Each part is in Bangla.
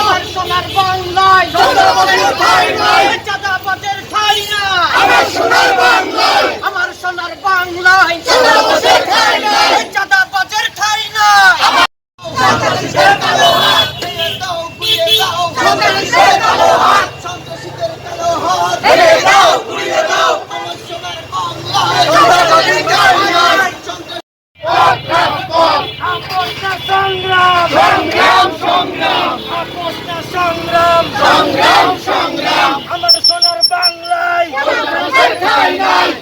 আমার সোনার বাংলায় চাঁদাবাজের ঠাই না আমার সোনার বাংলায় আমার সোনার বাংলায় চাঁদাবাজের ঠাই না সন্ত্রাসীদের কালো হাত ভেঙে দাও গুড়িয়ে দাও সন্ত্রাসীদের কালো হাত সন্ত্রাসীদের কালো হাত ভেঙে দাও গুড়িয়ে দাও আমার সোনার বাংলায় চাঁদাবাজের ঠাই নাই আপোষটা সংগ্রাম সংগ্রাম। সংগ্রাম। সংগ্রাম আমার সোনার বাংলায়।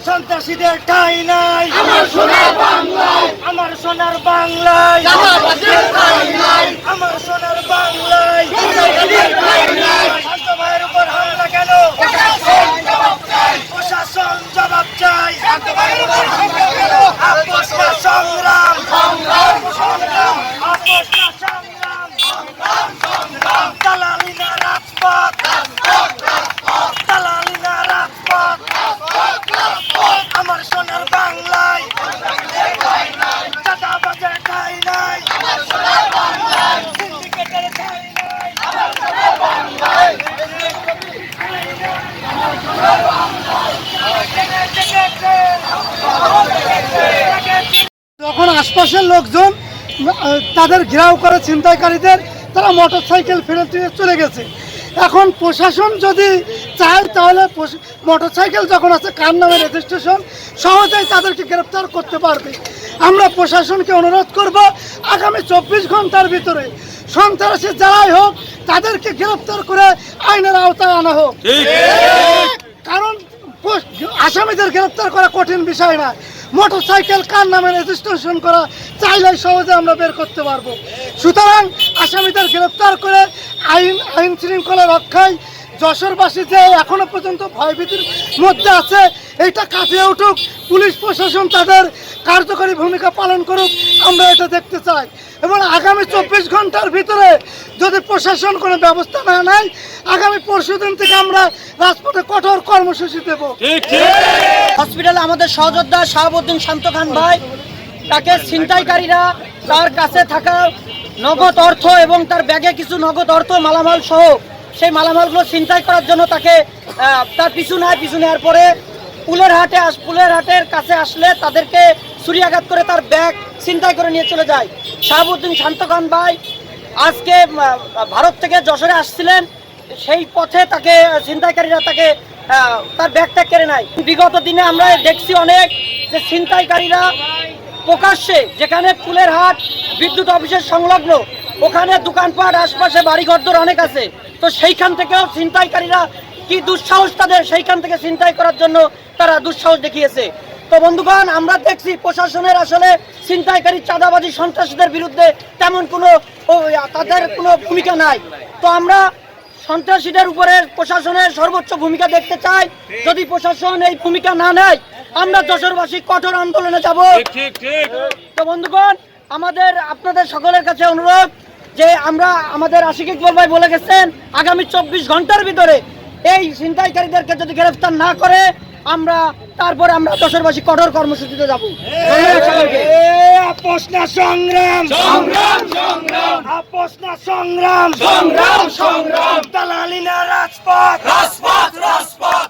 সন্ত্রাসীদের ঠাই নাই। আমার সোনার বাংলায়। আমার সোনার বাংলায়। আমার সোনার বাংলায় শান্ত ভাইয়ের উপর হামলা কেন প্রশাসন জবাব চাই আপোষটা সংগ্রাম সংগ্রাম আপোষটা সংগ্রাম দালালি না রাজপথ দালালি না রাজপথ আমার সোনার বাংলায় চাঁদাবাজের ঠাই নাই সিন্ডিকেটের ঠাই নাই যখন আশপাশের লোকজন তাদের ঘেরাও করে ছিনতাইকারীদের তারা মোটর সাইকেল ফেরত দিয়ে চলে গেছে। এখন প্রশাসন যদি চায় তাহলে মোটর সাইকেল যখন আছে কার নামে রেজিস্ট্রেশন সহজেই তাদেরকে গ্রেপ্তার করতে পারবে। আমরা প্রশাসনকে অনুরোধ করব আগামী চব্বিশ ঘণ্টার ভিতরে সন্ত্রাসী যারাই হোক তাদেরকে গ্রেপ্তার করে আইনের আওতায় আনা হোক। কারণ আসামিদের গ্রেপ্তার করা কঠিন বিষয় না মোটর সাইকেল কার নামে রেজিস্ট্রেশন করা, চাইলেই সহজে আমরা বের করতে পারব। সুতরাং আসামিদের গ্রেপ্তার করে আইন আইন শৃঙ্খলা রক্ষায় যশোরবাসী যে এখনও পর্যন্ত ভয়ভীতির মধ্যে আছে এইটা কাটিয়ে উঠুক। পুলিশ প্রশাসন তাদের কার্যকরী ভূমিকা পালন করুক, আমরা এটা দেখতে চাই। এবং আগামী চব্বিশ ঘণ্টার ভিতরে যদি প্রশাসন কোনো ব্যবস্থা না নেয়, আগামী পরশু দিন থেকে আমরা রাজপথে কঠোর কর্মসূচি দেবো। হসপিটালে আমাদের সহযোদ্ধা শাহাবুদ্দিন শান্ত খান ভাই, তাকে ছিনতাইকারীরা তার কাছে থাকা নগদ অর্থ এবং তার ব্যাগে কিছু নগদ অর্থ, মালামাল সহ সেই মালামালগুলো ছিনতাই করার জন্য তাকে তার পিছু নেয়, পিছু নেওয়ার পরে পুলের হাটে আস, পুলের হাটের কাছে আসলে তাদেরকে ছুরিয়াঘাত করে তার ব্যাগ ছিনতাই করে নিয়ে চলে যায়। শাহাবুদ্দিন শান্ত খান ভাই আজকে ভারত থেকে যশোরে আসছিলেন, সেই পথে তাকে ছিনতাইকারীরা তাকে তার ব্যাগটা কেড়ে নেয়। বিগত দিনে আমরা দেখছি অনেক যে ছিনতাইকারীরা প্রকাশ্যে যেখানে ফুলের হাট, বিদ্যুৎ অফিসের সংলগ্ন, ওখানে দোকানপাট, আশপাশে বাড়িঘরদর অনেক আছে। তো সেইখান থেকেও ছিনতাইকারীরা কি দুঃসাহস তাদের সেইখান থেকে ছিনতাই করার জন্য তারা দুঃসাহস দেখিয়েছে। তো বন্ধুগণ, আমরা দেখছি প্রশাসনের আসলে ছিনতাইকারী, চাঁদাবাজি, সন্ত্রাসীদের বিরুদ্ধে তেমন কোনো তাদের কোনো ভূমিকা নাই। তো আমরা সন্ত্রাসীদের উপরে প্রশাসনের সর্বোচ্চ ভূমিকা দেখতে চাই। যদি প্রশাসন এই ভূমিকা না নেয় আমরা যশোরবাসী কঠোর আন্দোলনে যাব। তো বন্ধুগণ আমাদের আপনাদের সকলের কাছে অনুরোধ যে আমরা আমাদের আশিক ইকবাল ভাই বলে গেছেন আগামী চব্বিশ ঘণ্টার ভিতরে এই ছিনতাইকারীদেরকে যদি গ্রেফতার না করে আমরা তারপরে আমরা যশোরবাসী কঠোর কর্মসূচিতে যাব। ধন্যবাদ সকলকে। আপোষ না সংগ্রাম! সংগ্রাম না সংগ্রাম। সংগ্রাম সংগ্রাম। দালালি না রাজপথ। রাজপথ রাজপথ।